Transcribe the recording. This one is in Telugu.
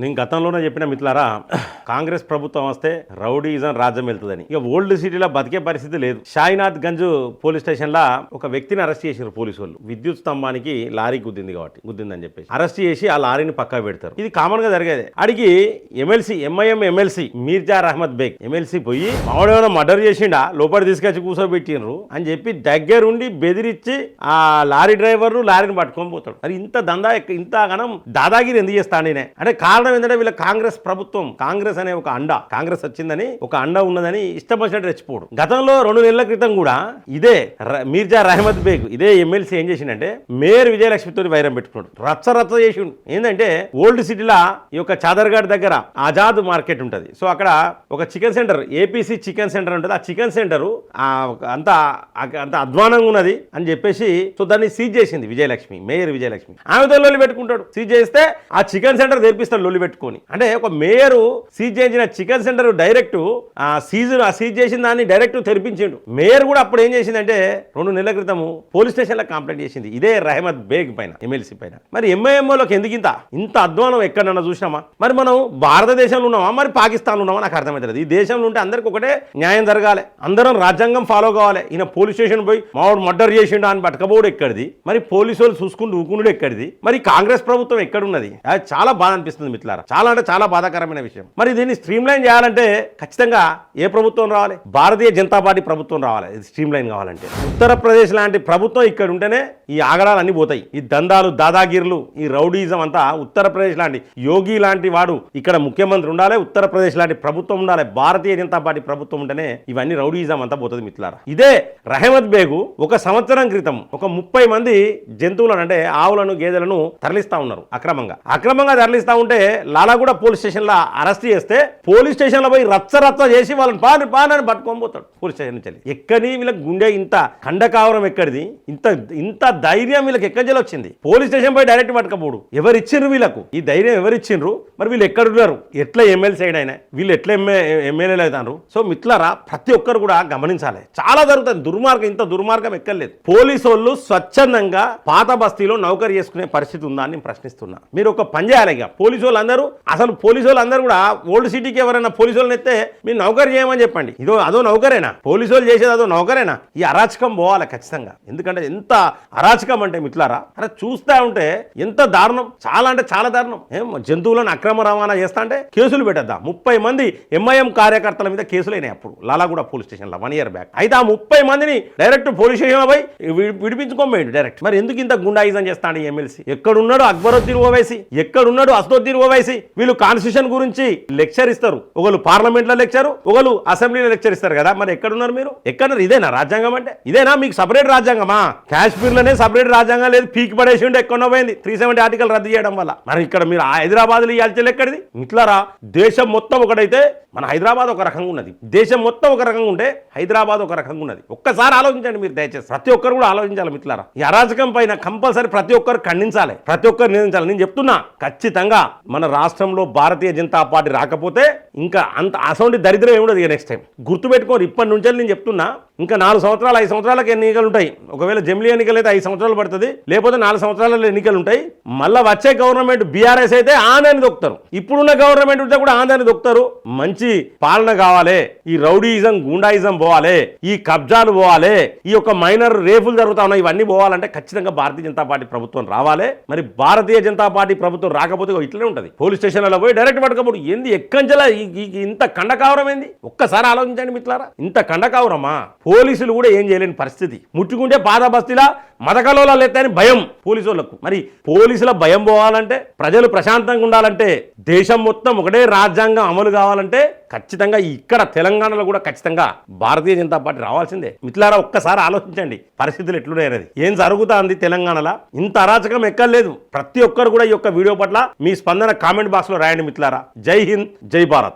నేను గతంలోనే చెప్పిన మిత్రులారా కాంగ్రెస్ ప్రభుత్వం వస్తే రౌడీజం రాజ్యం వెళ్తుందని. ఇక ఓల్డ్ సిటీలో బతికే పరిస్థితి లేదు. షాయినాథ్ గంజ్ పోలీస్ స్టేషన్లో ఒక వ్యక్తిని అరెస్ట్ చేశారు పోలీసు వాళ్ళు. విద్యుత్ స్తంభానికి లారీ గుద్దింది కాబట్టి గుద్దిందని చెప్పేసి. అరెస్ట్ చేసి ఆ లారీని పక్కా పెడతారు. ఇది కామన్గా జరిగేది. అడిగి MLC MIM MLC Mirza Ahmed Baig MLC పోయి మామూలు మర్డర్ చేసిండా? లోపల తీసుకొచ్చి కూర్చోబెట్టిండ్రు అని చెప్పి దగ్గరుండి బెదిరించి ఆ లారీ డ్రైవర్ లారీని పట్టుకొని పోతాడు. మరి ఇంత దందా ఇంత గణం దాదాగిరి ఎందుకు చేస్తాను నేనే అంటే కారణం ఏంటంటే వీళ్ళ కాంగ్రెస్ ప్రభుత్వం కాంగ్రెస్ అనే ఒక అండ. కాంగ్రెస్ వచ్చిందని ఒక అండ ఉన్నదని ఇష్టం వచ్చినట్టు రెచ్చిపోవడం. గతంలో రెండు నెలల క్రితం కూడా ఇదే మీర్జా రహమద్ బేగ్ ఇదే ఎమ్మెల్సీ ఏం చేసిండంటే మేయర్ విజయలక్ష్మితో వైరం పెట్టుకున్నాడు. రచ్చ రచ్చ చేసి ఏంటంటే ఓల్డ్ సిటీలో ఈ యొక్క చాదర్ఘాట్ దగ్గర ఆజాద్ మార్కెట్ ఉంటుంది. సో అక్కడ ఒక chicken centre APC chicken centre ఉంటుంది. ఆ చికెన్ సెంటర్ అంత అంత అధ్వానంగా ఉన్నది అని చెప్పేసి సో దాన్ని సీజ్ చేసింది విజయలక్ష్మి మేయర్ విజయలక్ష్మి. ఆమె లొల్లి పెట్టుకుంటాడు. సీజ్ చేస్తే ఆ చికెన్ సెంటర్ తెరిపిస్తాడు లొల్లి పెట్టుకొని అంటే ఒక మేయర్ సీజ్ చేసిన చికెన్ సెంటర్ డైరెక్ట్ ఆ సీజ్ ఆ సీజ్ చేసిన దాన్ని డైరెక్ట్ తెరిపించిండు. మేయర్ కూడా అప్పుడు ఏం చేసిందంటే రెండు నెలల క్రితము పోలీస్ స్టేషన్లో కంప్లైంట్ చేసింది. ఇదే రహమద్ బేగ్ పైన ఎమ్మెల్సీ పైన. మరి ఎంఐఎంఓలోకి ఎందుకు ఇంత? ఇంత అధ్వానం ఎక్కడన్నా చూసినామా? మరి మనం భారతదేశంలో ఉన్నామా? మరి పాకిస్తాన్లో ఉన్నామా? నాకు అర్థమవుతుంది ఈ దేశంలో ఉంటే అందరికి ఒకటే న్యాయం జరగాలి. అందరం రాజ్యాంగం ఫాలో కావాలి. ఈయన పోలీస్ స్టేషన్ పోయి మావాడు మర్డర్ చేసిండు అని పట్టుకపోవడం ఎక్కడిది? మరి పోలీసు వాళ్ళు చూసుకుంటూ ఊకుండు ఎక్కడిది? మరి కాంగ్రెస్ ప్రభుత్వం ఎక్కడున్నది? అది చాలా బాధ అనిపిస్తుంది మిత్రులారా చాలా అంటే చాలా బాధాకరమైన విషయం. మరి దీన్ని స్ట్రీమ్ లైన్ చేయాలంటే ఖచ్చితంగా ఏ ప్రభుత్వం రావాలి? భారతీయ జనతా పార్టీ ప్రభుత్వం రావాలి. ఇది స్ట్రీమ్ లైన్ కావాలంటే. ఉత్తరప్రదేశ్ లాంటి ప్రభుత్వం ఇక్కడ ఉంటేనే ఈ ఆగడాలు అన్ని పోతాయి. ఈ దందాలు దాదాగిర్లు ఈ రౌడీజం అంతా ఉత్తరప్రదేశ్ లాంటి యోగి లాంటి వాడు ఇక్కడ ముఖ్యమంత్రి ఉండాలి ఉత్తరప్రదేశ్ లాంటి ప్రభుత్వం ఉండాలి భారతీయ జనతా పార్టీ ప్రభుత్వం ఉంటేనే ఇవన్నీ రౌడీజం అంతా పోతుంది మిత్రులారా. ఇదే రహమద్ బేగు ఒక సంవత్సరం క్రితం ఒక ముప్పై మంది జంతువులను అంటే ఆవులను గేదెలను తరలిస్తా ఉన్నారు అక్రమంగా. అక్రమంగా తరలిస్తా ఉంటే లాలాగూడ పోలీస్ స్టేషన్లో అరెస్ట్ చేస్తే పోలీస్ స్టేషన్లో పోయి రచ్చ రచ్చ చేసి వాళ్ళని పాని పానని పట్టుకొని పోతాడు పోలీస్ స్టేషన్ నుంచి వెళ్ళి. ఎక్కడి వీళ్ళకి గుండె ఇంత కండకావరం ఎక్కడిది? ఇంత ఇంత ధైర్యం వీళ్ళకి ఎక్కడి నుంచి వచ్చింది? పోలీస్ స్టేషన్ పోయి డైరెక్ట్ పట్టుకపోడు. ఎవరు ఇచ్చిండ్రు వీళ్ళకు? ఈ ధైర్యం ఎవరు ఇచ్చిండ్రు మరి వీళ్ళు ఎక్కడున్నారు ఎట్లా సైడ్ అయినా వీళ్ళు ఎట్లా ఎమ్మె ఎమ్మెల్యేలు అవుతారు? సో మిత్రులారా ప్రతి ఒక్కరు కూడా గమనించాలి. చాలా జరుగుతుంది. దుర్మార్గం ఇంత దుర్మార్గం ఎక్కర్లేదు. పోలీసు వాళ్ళు స్వచ్ఛందంగా పాత బస్తీలో నౌకరీ చేసుకునే పరిస్థితి ఉందా అని ప్రశ్నిస్తున్నా. మీరు ఒక పని చేయాలి ఇక. పోలీసు అందరూ అసలు పోలీసు వాళ్ళందరూ కూడా ఓల్డ్ సిటీకి ఎవరైనా పోలీసు వాళ్ళని ఎత్తే మీరు నౌకరీ చేయమని చెప్పండి. ఇదో అదో నౌకరేనా? పోలీసు వాళ్ళు చేసేది అదో నౌకరేనా? ఈ అరాచకం పోవాలి ఖచ్చితంగా. ఎందుకంటే ఎంత అరాచకం అంటే మిట్లారా అరే చూస్తా ఉంటే ఎంత దారుణం. చాలా అంటే చాలా దారుణం. ఏం జంతువులను అక్రమ రవాణా చేస్తా అంటే కేసులు పెట్టద్దా. ముప్పై మంది ఎంఐఎం కార్యకర్తల మీద కేసులు అయినాయి అప్పుడు. లాలాగూడ పోలీస్ స్టేషన్లో వన్ ఇయర్ బ్యాక్. అయితే ఆ ముప్పై మందిని డైరెక్ట్ పోలీస్ స్టేషన్లో పోయి విడిపించుకోమేయండి డైరెక్ట్? మరి ఎందుకు ఇంత గుండాయిజం చేస్తాడు ఎమ్మెల్సీ? ఎక్కడున్నాడు అక్బరుద్దీన్ ఓవైసీ? ఎక్కడున్నాడు అసదుద్దీన్ ఓవైసీ వీళ్ళు కాన్స్టిట్యూషన్ గురించి లెక్చర్ ఇస్తారు. ఒకళ్ళు పార్లమెంట్లో లెక్చర్ ఒకళ్ళు అసెంబ్లీలో లెక్చర్ ఇస్తారు కదా. మరి ఎక్కడున్నారు మీరు? ఎక్కడ ఇదేనా రాజ్యాంగం అంటే? ఇదేనా? మీకు సపరేట్ రాజ్యాంగమా? కాశ్మీర్లోనే సపరేట్ రాజ్యాంగం లేదు. పీకి పడేసి ఉంటే ఎక్కడో పోయింది. త్రీ సెవెంటీ ఆర్టికల్ రద్దు చేయడం వల్ల. మరి ఇక్కడ మీరు హైదరాబాద్లో ఇవ్వాల్సి ఎక్కడిది? ఇట్లారా దేశం మొత్తం ఒకటైతే మన హైదరాబాద్ ఒక రకంగా ఉన్నది. దేశం మొత్తం ఒక రకంగా ఉంటే హైదరాబాద్ ఒక రకంగా ఉన్నది. ఒక్కసారి ఆలోచించండి మీరు దయచేసి. ప్రతి ఒక్కరు కూడా ఆలోచించాలి మిత్రులారా ఈ అరాచకం పైన కంపల్సరీ ప్రతి ఒక్కరు ఖండించాలి. ప్రతి ఒక్కరు నిందించాలి. నేను చెప్తున్నా ఖచ్చితంగా మన రాష్ట్రంలో భారతీయ జనతా పార్టీ రాకపోతే ఇంకా అంత అసౌంటి దరిద్రం ఏముండదు ఇక నెక్స్ట్ టైం గుర్తుపెట్టుకోరు ఇప్పటి నుంచే నేను చెప్తున్నా ఇంకా నాలుగు సంవత్సరాలు ఐదు సంవత్సరాలకు ఎన్నికలు ఉంటాయి? ఒకవేళ జమిలీ ఎన్నికలు అయితే ఐదు సంవత్సరాలు పడుతుంది లేకపోతే నాలుగు సంవత్సరాలలో ఎన్నికలు ఉంటాయి? మళ్ళీ వచ్చే గవర్నమెంట్ బీఆర్ఎస్ అయితే ఆంధ్రాని దొక్కుతారు. ఇప్పుడున్న గవర్నమెంట్ ఉంటే కూడా ఆంధ్రాని దొక్కుతారు. మంచి పాలన కావాలి ఈ రౌడీయిజం గుండాయిజం పోవాలి ఈ కబ్జాలు పోవాలి ఈ యొక్క మైనర్ రేపులు జరుగుతా ఉన్నాయి ఇవన్నీ పోవాలంటే ఖచ్చితంగా భారతీయ జనతా పార్టీ ప్రభుత్వం రావాలి. మరి భారతీయ జనతా పార్టీ ప్రభుత్వం రాకపోతే ఇట్లనే ఉంటుంది. పోలీస్ స్టేషన్లలో పోయి డైరెక్ట్ పడకపోడు ఏంది ఎక్కంచెలా ఇంత కండకావరం ఏంది? ఒక్కసారి ఆలోచించండి మిత్రులారా. ఇంత కండకావరమా? పోలీసులు కూడా ఏం చేయలేని పరిస్థితి. ముట్టుకుంటే పాద మదకలోలాలు ఎత్తాయని భయం పోలీసు వాళ్ళకు మరి పోలీసుల భయం పోవాలంటే ప్రజలు ప్రశాంతంగా ఉండాలంటే దేశం మొత్తం ఒకటే రాజ్యాంగం అమలు కావాలంటే ఖచ్చితంగా ఇక్కడ తెలంగాణలో కూడా ఖచ్చితంగా భారతీయ జనతా పార్టీ రావాల్సిందే. మిత్రులారా ఒక్కసారి ఆలోచించండి. పరిస్థితులు ఎట్లున్నాయనేది. ఏం జరుగుతుంది తెలంగాణలో? ఇంత అరాచకం ఎక్కర్లేదు ప్రతి ఒక్కరు కూడా ఈ యొక్క వీడియో పట్ల మీ స్పందన కామెంట్ బాక్స్లో రాయండి మిత్రులారా. జై హింద్ జై భారత్.